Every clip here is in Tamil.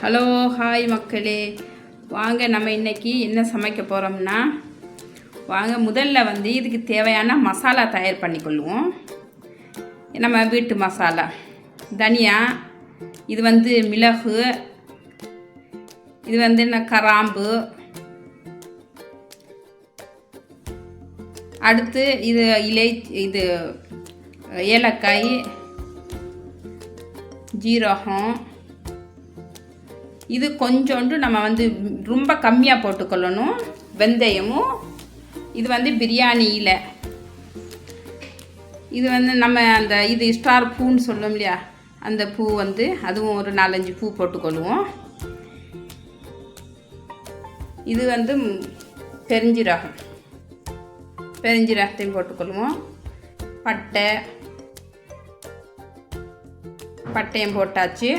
ஹலோ ஹாய் மக்களே. வாங்க நம்ம இன்னைக்கு என்ன சமைக்க போகிறோம்னா வாங்க முதல்ல வந்து இதுக்கு தேவையான மசாலா தயார் பண்ணிக்கொள்வோம். நம்ம வீட்டு மசாலா. தனியா இது வந்து மிளகு இது வந்து என்ன கராம்பு. அடுத்து இது இலை இது ஏலக்காய் ஜீரகம். இது கொஞ்சோண்டு நம்ம வந்து ரொம்ப கம்மியாக போட்டுக்கொள்ளணும். வெந்தயமும் இது வந்து பிரியாணியில். இது வந்து நம்ம அந்த இது ஸ்டார் பூன்னு சொல்லும் இல்லையா? அந்த பூ வந்து அதுவும் ஒரு நாலஞ்சு பூ போட்டுக்கொள்வோம். இது வந்து பெருஞ்சீரகம். பெருஞ்சீரகத்தையும் போட்டுக்கொள்வோம். பட்டை. பட்டையும் போட்டாச்சு.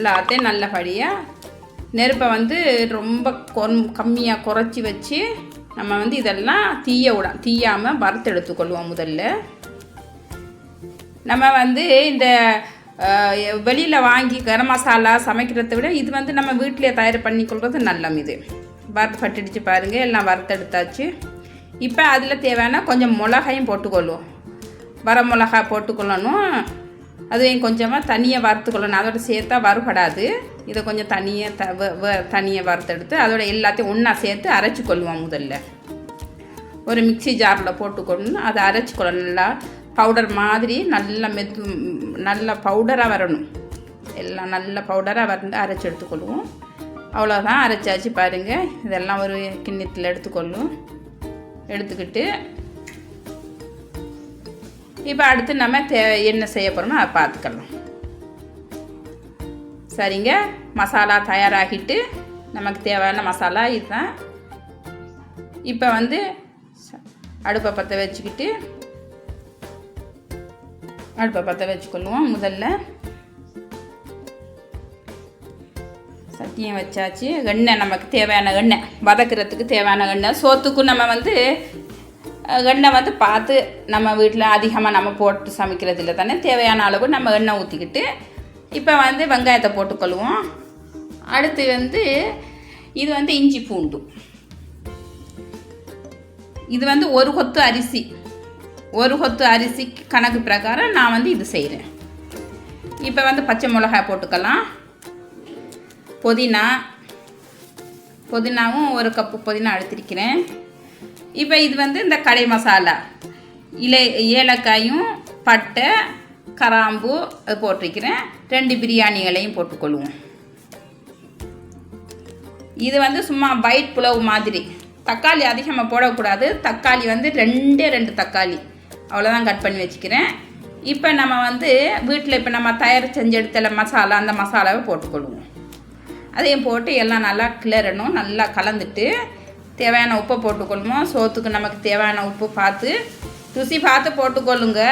எல்லாத்தையும் நல்லபடியாக நெருப்பை வந்து ரொம்ப கொம் கம்மியாக குறைச்சி வச்சு நம்ம வந்து இதெல்லாம் தீய விட தீயாமல் வறுத்து எடுத்துக்கொள்வோம் முதல்ல. நம்ம வந்து இந்த வெளியில் வாங்கி கரம் மசாலா சமைக்கிறத விட இது வந்து நம்ம வீட்டிலே தயார் பண்ணிக்கொள்வது நல்லம் இது. வறுத்து பட்டுடுச்சு பாருங்கள் எல்லாம் வறுத்தெடுத்தாச்சு இப்போ அதில் தேவையான கொஞ்சம் மிளகாயும் போட்டுக்கொள்வோம். வர மிளகா போட்டுக்கொள்ளணும். அதையும் கொஞ்சமாக தனியாக வறுத்துக்கொள்ளணும். அதோட சேர்த்தா வறுபடாது. இதை கொஞ்சம் தனியாக த வ- வ- தனியாக வறுத்தெடுத்து அதோட எல்லாத்தையும் ஒன்றா சேர்த்து அரைச்சி கொள்வோம் முதல்ல. ஒரு மிக்ஸி ஜாரில் போட்டுக்கொள்ளணும். அதை அரைச்சி கொள்ளணும். நல்லா பவுடர் மாதிரி நல்லா மெது நல்ல பவுடராக வரணும். எல்லாம் நல்ல பவுடராக வந்து அரைச்சி எடுத்துக்கொள்வோம். அவ்வளோதான் அரைச்சாச்சு பாருங்கள் இதெல்லாம் ஒரு கிண்ணத்தில் எடுத்துக்கொள்ளும். எடுத்துக்கிட்டு இப்போ அடுத்து நம்ம தே என்ன செய்ய போகிறோமோ அதை பார்த்துக்கலாம். சரிங்க. மசாலா தயாராகிட்டு நமக்கு தேவையான மசாலா இதுதான். இப்போ வந்து அடுப்பை பற்ற வச்சுக்கிட்டு அடுப்பை பற்ற வச்சுக்கொள்வோம் முதல்ல. சட்டியம் வச்சாச்சு. எண்ணெய் நமக்கு தேவையான எண்ணெய் வதக்கிறதுக்கு தேவையான எண்ணெய். சோத்துக்கும் நம்ம வந்து எண்ணெய் வந்து பார்த்து நம்ம வீட்டில் அதிகமாக நம்ம போட்டு சமைக்கிறது இல்லை தானே? தேவையான அளவு நம்ம எண்ணெய் ஊற்றிக்கிட்டு இப்போ வந்து வெங்காயத்தை போட்டுக்கொள்வோம். அடுத்து வந்து இது வந்து இஞ்சி பூண்டு. இது வந்து ஒரு கொத்து அரிசி. ஒரு கொத்து அரிசி கணக்கு பிரகாரம் நான் வந்து இது செய்கிறேன் இப்போ வந்து பச்சை மிளகாய் போட்டுக்கலாம். புதினா புதினாவும் ஒரு கப்பு புதினா எடுத்திருக்கிறேன். இப்போ இது வந்து இந்த கடை மசாலா. இலை ஏலக்காயும் பட்டை கராம்பு அது போட்டிருக்கிறேன். ரெண்டு பிரியாணிகளையும் போட்டுக்கொள்வோம். இது வந்து சும்மா பைட் புலவு மாதிரி. தக்காளி அதிகமாக போடக்கூடாது. தக்காளி வந்து ரெண்டே ரெண்டு தக்காளி. அவ்வளோதான் கட் பண்ணி வச்சுக்கிறேன். இப்போ நம்ம வந்து வீட்டில் இப்போ நம்ம தயார் செஞ்சு எடுத்தல மசாலா அந்த மசாலாவை போட்டுக்கொள்வோம். அதையும் போட்டு எல்லாம் நல்லா கிளறணும். நல்லா கலந்துட்டு தேவையான உப்பை போட்டுக்கொள்வோம் சோத்துக்கு நமக்கு தேவையான உப்பு பார்த்து ருசி பார்த்து போட்டுக்கொள்ளுங்க.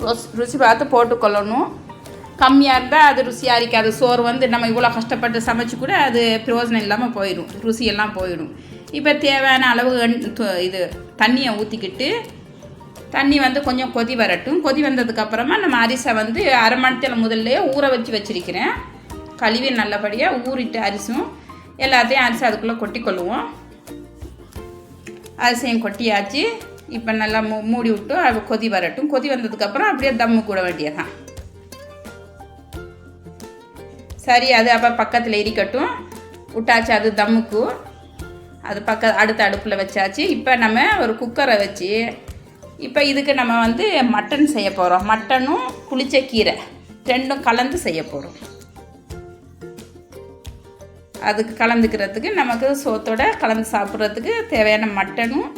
ருசி- ருசி பார்த்து போட்டுக்கொள்ளணும். கம்மியாக இருந்தால் அது ருசியாக இருக்காது. சோறு வந்து நம்ம இவ்வளோ கஷ்டப்பட்டு சமைச்சு கூட அது பிரயோஜனம் இல்லாமல் போயிடும் ருசியெல்லாம் போயிடும் இப்போ தேவையான அளவு இது தண்ணியை ஊற்றிக்கிட்டு தண்ணி வந்து கொஞ்சம் கொதி வரட்டும். கொதி வந்ததுக்கப்புறமா நம்ம அரிசை வந்து அரை மணி நேரத்தில் முதல்ல ஊற வச்சு வச்சுருக்கிறேன். கழுவி நல்லபடியாக ஊறிட்டு அரிசும் எல்லாத்தையும் அரிசி அதுக்குள்ளே கொட்டிக்கொள்ளுவோம். அரிசியும் கொட்டியாச்சு. இப்போ நல்லா மூ மூடி விட்டு அது கொதி வரட்டும். கொதி வந்ததுக்கப்புறம் அப்படியே தம்மு கூட வேண்டியதான் சரி அது அப்போ பக்கத்தில் எரிக்கட்டும் விட்டாச்சு அது தம்முக்கு. அது பக்க அடுத்த அடுப்பில் வச்சாச்சு. இப்போ நம்ம ஒரு குக்கரை வச்சு இப்போ இதுக்கு நம்ம வந்து மட்டன் செய்ய போகிறோம் மட்டனும் புளிச்ச கீரை. ரெண்டும் கலந்து செய்ய போகிறோம் அதுக்கு கலந்துக்கிறதுக்கு நமக்கு சோத்தோட கலந்து சாப்பிட்றதுக்கு தேவையான மட்டனும்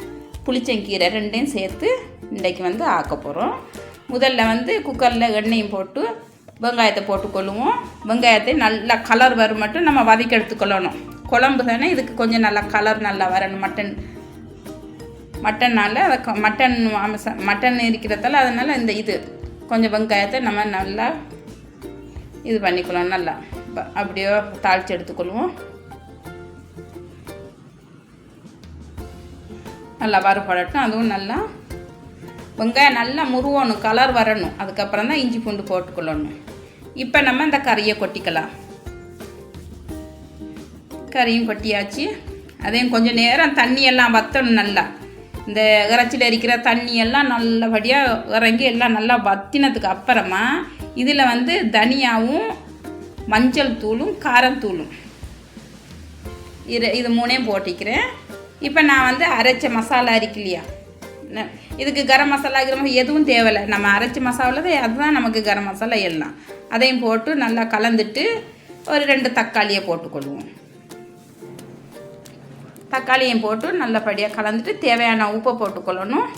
புளிச்சங்கீரை ரெண்டையும் சேர்த்து இன்றைக்கு வந்து ஆக்க போகிறோம் முதல்ல வந்து குக்கரில் எண்ணெயும் போட்டு வெங்காயத்தை போட்டுக்கொள்ளுவோம். வெங்காயத்தை நல்லா கலர் வரும் மட்டும் நம்ம வதக்கி எடுத்துக்கொள்ளணும். குழம்பு தானே இதுக்கு கொஞ்சம் நல்லா கலர் நல்லா வரணும் மட்டன். மட்டன்னால் அதை க- மட்டன் மாமிச மட்டன் இருக்கிறதால அதனால் இந்த இது. கொஞ்சம் வெங்காயத்தை நம்ம நல்லா இது பண்ணிக்கலாம் நல்லா. அப்படியே தாளித்து எடுத்துக்கொள்வோம். நல்லா வறுபடட்டும் அதுவும் நல்லா வெங்காயம் நல்லா முருவணும் கலர் வரணும். அதுக்கப்புறம் தான் இஞ்சி பூண்டு போட்டுக்கொள்ளணும். இப்போ நம்ம இந்த கறியை கொட்டிக்கலாம். கறியும் கொட்டியாச்சு. அதையும் கொஞ்சம் நேரம் தண்ணியெல்லாம் வற்றணும் நல்லா. இந்த இறைச்சியில் இருக்கிற தண்ணியெல்லாம் நல்லபடியாக இறங்கி எல்லாம் நல்லா வத்தினதுக்கு அப்புறமா இதில் வந்து தனியாவும் மஞ்சள் தூளும் காரத்தூளும் இது இது மூணையும் போட்டிக்கிறேன். இப்போ நான் வந்து அரைச்ச மசாலா இருக்கு இல்லையா? இதுக்கு கரம் மசாலா கிரம் எதுவும் தேவையில்லை. நம்ம அரைச்ச மசாலா அதுதான் நமக்கு கரம் மசாலா எல்லாம். அதையும் போட்டு நல்லா கலந்துட்டு ஒரு ரெண்டு தக்காளியை போட்டுக்கொள்வோம். தக்காளியும் போட்டு நல்லபடியாக கலந்துட்டு தேவையான உப்பை போட்டுக்கொள்ளணும்.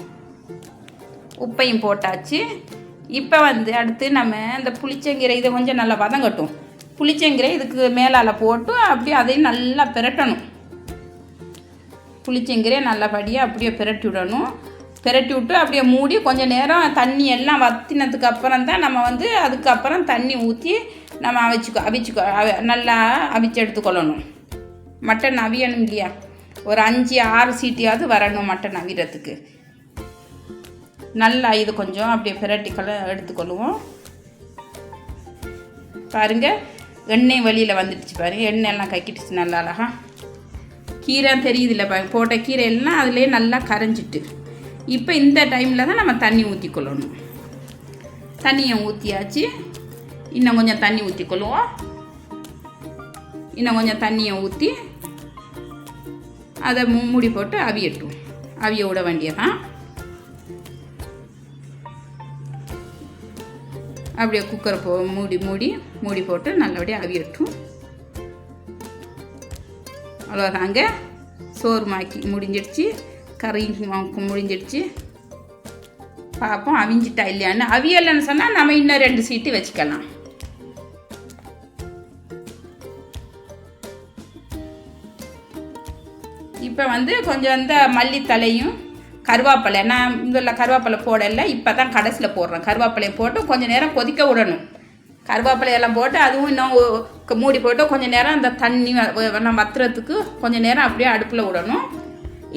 உப்பையும் போட்டாச்சு. இப்போ வந்து அடுத்து நம்ம இந்த புளிச்சங்கீரை இதை கொஞ்சம் நல்லா வதங்கட்டும். புளிச்சங்கீரை இதுக்கு மேலால் போட்டு அப்படியே அதையும் நல்லா பிரட்டணும். புளிச்சங்கீரையை நல்லபடியாக அப்படியே பிரட்டி விடணும். பிரட்டி விட்டு அப்படியே மூடி கொஞ்சம் நேரம் தண்ணி எல்லாம் வத்தினதுக்கு அப்புறம் தான் நம்ம வந்து அதுக்கப்புறம் தண்ணி ஊற்றி நம்ம அவிச்சுக்கோ அவிச்சுக்கோ நல்லா அவிச்சு எடுத்துக்கொள்ளணும். மட்டன் அவியணும் இல்லையா? ஒரு அஞ்சு ஆறு சீட்டியாவது வரணும் மட்டன் அவிறதுக்கு நல்லா இது கொஞ்சம் அப்படியே பிரட்டிக்கெல்லாம் எடுத்துக்கொள்ளுவோம். பாருங்கள் எண்ணெய் வழியில் வந்துடுச்சு பாருங்கள் எண்ணெய் எல்லாம் கக்கிட்டுச்சு நல்லா அழகாக கீரை தெரியுது இல்லை பாருங்க. போட்ட கீரை எல்லாம் அதுலேயே நல்லா கரைஞ்சிட்டு. இப்போ இந்த டைமில் தான் நம்ம தண்ணி ஊற்றிக்கொள்ளணும் தண்ணியை ஊற்றியாச்சு இன்னும் கொஞ்சம் தண்ணி ஊற்றிக்கொள்ளுவோம் இன்னும் கொஞ்சம் தண்ணியை ஊற்றி அதை மூடி போட்டு அவியட்டும். அவிய விட வேண்டியதான் அப்படியே குக்கரை போ மூடி மூடி மூடி போட்டு நல்லபடியாக அவியட்டும் அவ்வளோதாங்க சோறு மாக்கி முடிஞ்சிடுச்சு. கறி முடிஞ்சிடுச்சு. பார்ப்போம் அவிஞ்சிட்டா இல்லையான்னு. அவியலைன்னு சொன்னால் நம்ம இன்னும் ரெண்டு சீட்டு வச்சுக்கலாம். இப்போ வந்து கொஞ்சம் இந்த மல்லித்தலையும் கருவேப்பிலை நான் இதில் கருவேப்பிலை போடலை இப்போ தான் கடைசியில் போடுறேன். கருவேப்பிலையை போட்டு கொஞ்சம் நேரம் கொதிக்க விடணும். கருவேப்பிலையெல்லாம் போட்டு அதுவும் இன்னும் மூடி போட்டு கொஞ்சம் நேரம் அந்த தண்ணி நம்ம வத்துறதுக்கு கொஞ்சம் நேரம் அப்படியே அடுப்பில் விடணும்.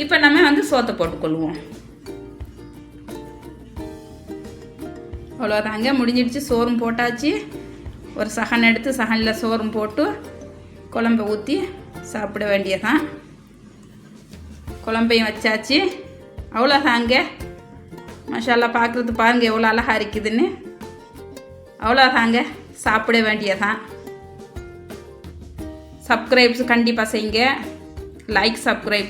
இப்போ நம்ம வந்து சோத்தை போட்டுக்கொள்வோம். அவ்வளோதாங்க முடிஞ்சிடுச்சு. சோறும் போட்டாச்சு. ஒரு சகன் எடுத்து சகனில் சோறும் போட்டு குழம்ப ஊற்றி சாப்பிட வேண்டியதான் குழம்பையும் வச்சாச்சு. அவ்வளோதாங்க மசாலா பார்க்குறது பாருங்கள் எவ்வளோ அழகாக இருக்குதுன்னு. அவ்வளோதாங்க சாப்பிட வேண்டியதான் சப்ஸ்கிரைப்ஸ் கண்டிப்பாக செய்யுங்க. Like subscribe